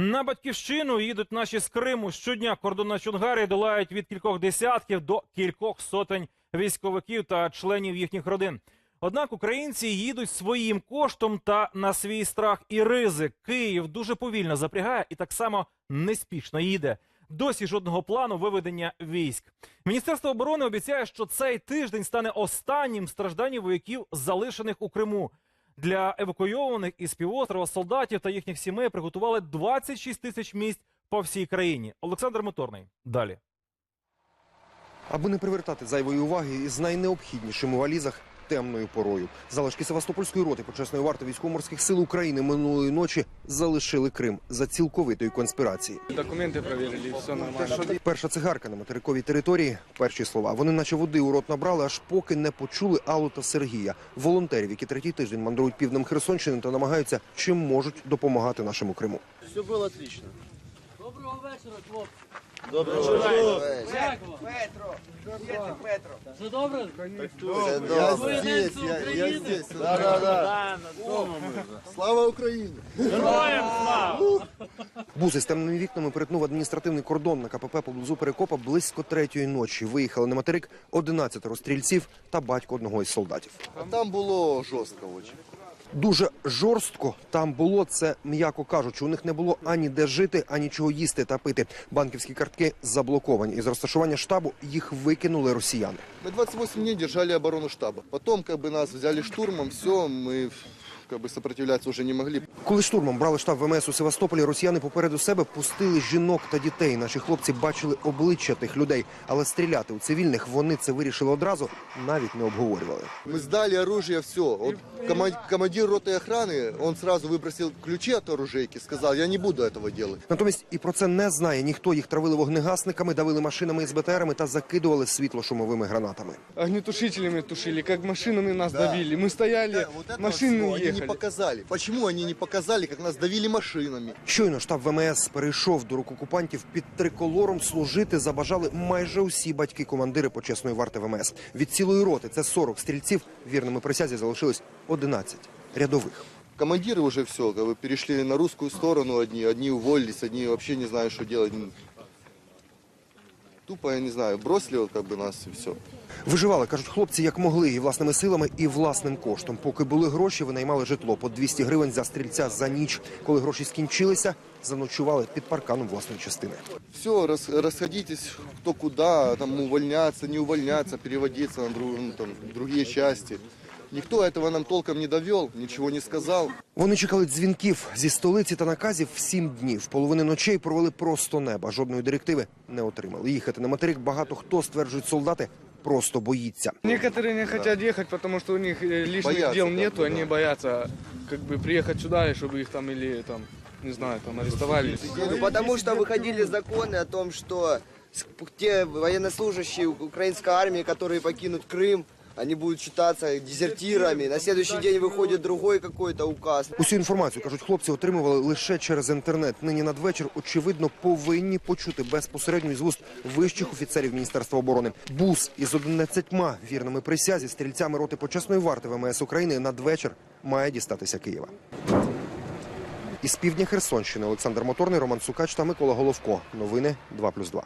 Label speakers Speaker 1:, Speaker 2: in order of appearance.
Speaker 1: На батьківщину їдуть наші з Криму. Щодня кордон на Чонгарі долають від кількох десятків до кількох сотень військовиків та членів їхніх родин. Однак українці їдуть своїм коштом та на свій страх і ризик. Київ дуже повільно запрягає і так само неспішно їде. Досі жодного плану виведення військ. Міністерство оборони обіцяє, що цей тиждень стане останнім стражданням вояків, залишених у Криму. Для евакуйованих із півострова солдатів та їхніх сімей приготували 26 тисяч місць по всій країні. Олександр Моторний. Далі.
Speaker 2: аби не привертати зайвої уваги із найнеобхіднішим у валізах темною порою. Залишки Севастопольської роти почесної варти військово-морських сил України минулої ночі залишили Крим за цілковитої конспірації.
Speaker 3: Документы проверили, все нормально.
Speaker 2: Перша цигарка на материковій території. Перші слова. Вони наче води у рот набрали, аж поки не почули Аллу та Сергія, волонтерів, які третій тиждень мандрують півднем Херсонщини та намагаються чим можуть допомагати нашому Криму.
Speaker 4: Все было отлично.
Speaker 5: Доброго вечора, хлопці.
Speaker 4: Доброго вечера.
Speaker 5: Як добре? Все добре?
Speaker 4: Я здесь, я, я здесь. Да, да, да. Слава Украине!
Speaker 5: Героям слава!
Speaker 2: Бус із темними вікнами перетнув адміністративний кордон на КПП поблизу Перекопа близько третьої ночі. Виїхали на материк 11 стрільців та батько одного із солдатів.
Speaker 4: А там було жорстко очень.
Speaker 2: Дуже жорстко там було це, м'яко кажучи. У них не було ані де жити, ані чого їсти та пити. Банківські картки заблоковані. Із розташування штабу їх викинули росіяни.
Speaker 4: Мы 28 дней держали оборону штаба. Потом как бы нас взяли штурмом, все, мы как бы сопротивляться уже не могли.
Speaker 2: Коли штурмом брали штаб ВМС у Севастополі, росіяни попереду себе пустили жінок та дітей. Наші хлопці бачили обличчя тих людей, але стріляти у цивільних вони це вирішили одразу, навіть не обговорювали.
Speaker 4: Мы сдали оружие, все. Вот кома- командир роты охраны, он сразу выбросил ключи от оружейки, сказал, я не буду этого делать.
Speaker 2: Натомість і про це не знає ніхто. Їх травили вогнегасниками, давили машинами із БТРами та закидували світлошумовими гранатами.
Speaker 3: Огнетушителями тушили, как машинами нас давили. Мы стояли,
Speaker 4: Да, вот это
Speaker 3: машины
Speaker 4: всё они не
Speaker 3: ехали.
Speaker 4: показали. Почему они не показали, как нас давили машинами?
Speaker 2: Щойно штаб ВМС перейшов до рук окупантів під триколором. Служити забажали майже усі батьки-командири почесної варти ВМС. Від цілої роти це 40 стрільців. Вірними присязі залишилось 11 рядових.
Speaker 4: Командиры уже все, как бы перешли на русскую сторону одни, одни уволились, одни вообще не знают, что делать. Тупо, я не знаю, бросили вот как бы нас и все.
Speaker 2: Виживали, кажуть хлопці, як могли, і власними силами, і власним коштом. Поки були гроші, винаймали житло по 200 гривень за стрільця за ніч. Коли гроші скінчилися, заночували під парканом власної частини.
Speaker 4: Все, роз, розходитесь, хто куди, там увольняться, не увольняться, переводитися на друг- ну, там, другі части. Никто этого нам толком не довел, ничего не сказал.
Speaker 2: Вони чекали дзвінків зі столиці та наказів в сім днів. Половини ночей провели просто неба. Жодної директиви не отримали. Їхати на материк багато хто стверджують солдати. Просто боїться.
Speaker 3: Некоторые не хотят ехать, потому что у них э, лишних
Speaker 4: Боятся,
Speaker 3: дел
Speaker 4: как
Speaker 3: нету,
Speaker 4: бы,
Speaker 3: они
Speaker 4: да.
Speaker 3: боятся как бы приехать сюда, и чтобы их там или там, не знаю, там арестовали.
Speaker 6: Ну, потому что выходили законы о том, что с- те военнослужащие украинской армии, которые покинут Крым, они будут считаться дезертирами. На следующий день выходит другой какой-то указ.
Speaker 2: Усю інформацію кажуть, хлопці отримували лише через інтернет. Нині надвечір, очевидно, повинні почути безпосередньо із вуст вищих офіцерів Міністерства оборони. Бус із 11 вірними присязі стрільцями роти почесної варти ВМС України надвечір має дістатися Києва. Із півдня Херсонщини Олександр Моторний, Роман Сукач та Микола Головко. Новини 2+,2.